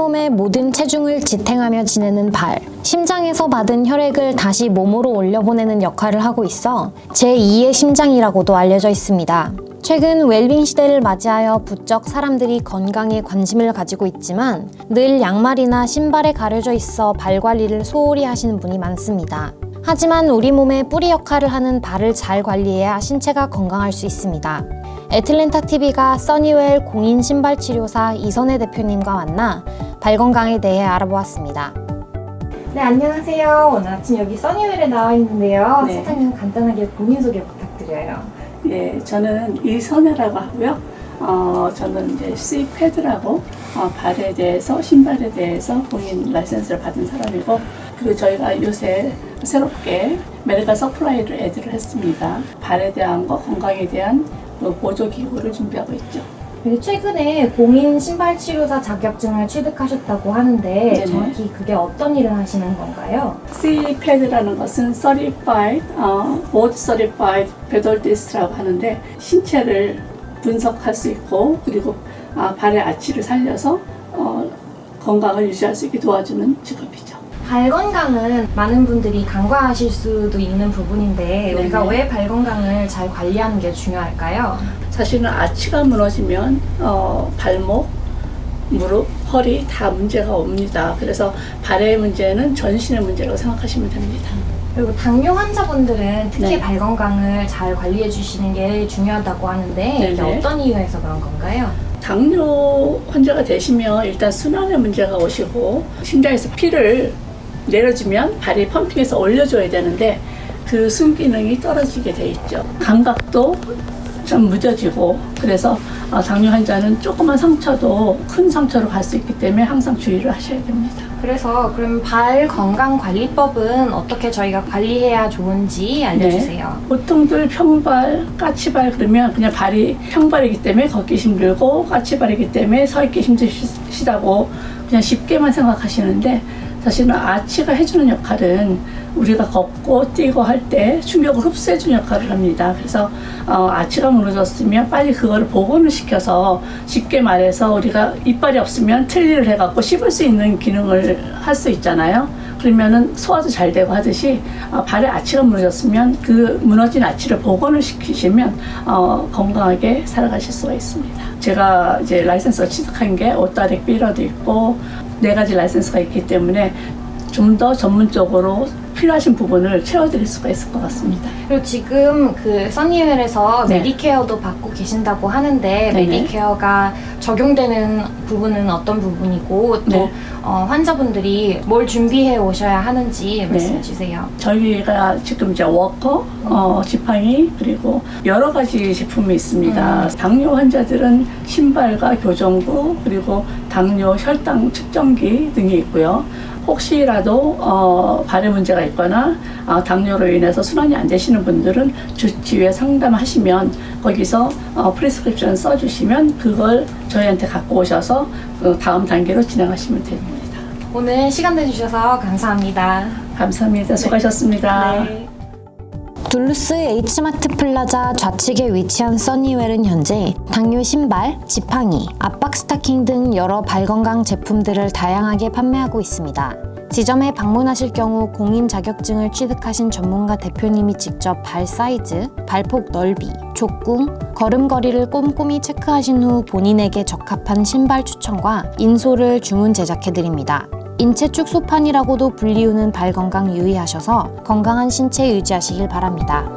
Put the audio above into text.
몸의 모든 체중을 지탱하며 지내는 발. 심장에서 받은 혈액을 다시 몸으로 올려보내는 역할을 하고 있어 제2의 심장이라고도 알려져 있습니다. 최근 웰빙 시대를 맞이하여 부쩍 사람들이 건강에 관심을 가지고 있지만 늘 양말이나 신발에 가려져 있어 발 관리를 소홀히 하시는 분이 많습니다. 하지만 우리 몸의 뿌리 역할을 하는 발을 잘 관리해야 신체가 건강할 수 있습니다. 애틀랜타 TV가 써니웰 공인 신발 치료사 이선혜 대표님과 만나 발 건강에 대해 알아보았습니다. 네, 안녕하세요. 오늘 아침 여기 써니웰에 나와 있는데요. 네. 사장님 간단하게 본인 소개 부탁드려요. 예, 저는 이선혜라고 하고요. 어, 저는 이제 C패드라고 어, 발에 대해서 신발에 대해서 공인 라이센스를 받은 사람이고 그리고 저희가 요새 새롭게 메디컬 서플라이를 애드를 했습니다. 발에 대한 거 건강에 대한 그 보조 기구를 준비하고 있죠. 최근에 공인 신발 치료사 자격증을 취득하셨다고 하는데 네네. 정확히 그게 어떤 일을 하시는 건가요? C패드라는 것은 Certified, 어, Board Certified Pedalist라고 하는데 신체를 분석할 수 있고 그리고 아, 발의 아치를 살려서 어, 건강을 유지할 수 있게 도와주는 직업이죠. 발 건강은 많은 분들이 간과하실 수도 있는 부분인데 우리가 네네. 왜 발 건강을 잘 관리하는 게 중요할까요? 사실은 아치가 무너지면 어, 발목, 무릎, 허리 다 문제가 옵니다. 그래서 발의 문제는 전신의 문제라고 생각하시면 됩니다. 그리고 당뇨 환자분들은 특히 네. 발 건강을 잘 관리해 주시는 게 중요하다고 하는데 이게 네네. 어떤 이유에서 그런 건가요? 당뇨 환자가 되시면 일단 순환에 문제가 오시고 심장에서 피를 내려주면 발이 펌핑해서 올려줘야 되는데 그 순기능이 떨어지게 돼 있죠. 감각도 좀 무뎌지고 그래서 어, 당뇨 환자는 조그만 상처도 큰 상처로 갈 수 있기 때문에 항상 주의를 하셔야 됩니다. 그래서 그럼 발 건강 관리법은 어떻게 저희가 관리해야 좋은지 알려주세요. 보통들 평발, 까치발 그러면 그냥 발이 평발이기 때문에 걷기 힘들고 까치발이기 때문에 서 있기 힘드시다고 그냥 쉽게만 생각하시는데 사실은 아치가 해주는 역할은 우리가 걷고 뛰고 할 때 충격을 흡수해주는 역할을 합니다. 그래서 어, 아치가 무너졌으면 빨리 그거를 복원을 시켜서 쉽게 말해서 우리가 이빨이 없으면 틀니를 해갖고 씹을 수 있는 기능을 할 수 있잖아요. 그러면은 소화도 잘 되고 하듯이 어, 발에 아치가 무너졌으면 그 무너진 아치를 복원을 시키시면 어, 건강하게 살아가실 수가 있습니다. 제가 이제 라이센스를 취득한 게 오타릭 삐러도 있고 네 가지 라이센스가 있기 때문에 좀 더 전문적으로 필요하신 부분을 채워드릴 수가 있을 것 같습니다. 그리고 지금 그 써니웰에서 네. 메디케어도 받고 계신다고 하는데 네네. 메디케어가 적용되는 부분은 어떤 부분이고 또 네. 어, 환자분들이 뭘 준비해 오셔야 하는지 말씀해 주세요. 저희가 지금 이제 워커, 어, 지팡이 그리고 여러 가지 제품이 있습니다. 당뇨 환자들은 신발과 교정구 그리고 당뇨 혈당 측정기 등이 있고요. 혹시라도 어, 발에 문제가 있거나 어, 당뇨로 인해서 순환이 안 되시는 분들은 주치의에 상담하시면 거기서 어, 프리스크립션 써주시면 그걸 저희한테 갖고 오셔서 그 다음 단계로 진행하시면 됩니다. 오늘 시간 내주셔서 감사합니다. 감사합니다. 수고하셨습니다. 네. 둘루스 H마트 플라자 좌측에 위치한 써니웰은 현재 당뇨 신발, 지팡이, 압박 스타킹 등 여러 발 건강 제품들을 다양하게 판매하고 있습니다. 지점에 방문하실 경우 공인 자격증을 취득하신 전문가 대표님이 직접 발 사이즈, 발폭 넓이, 족궁, 걸음걸이를 꼼꼼히 체크하신 후 본인에게 적합한 신발 추천과 인솔을 주문 제작해드립니다. 인체 축소판이라고도 불리우는 발 건강 유의하셔서 건강한 신체 유지하시길 바랍니다.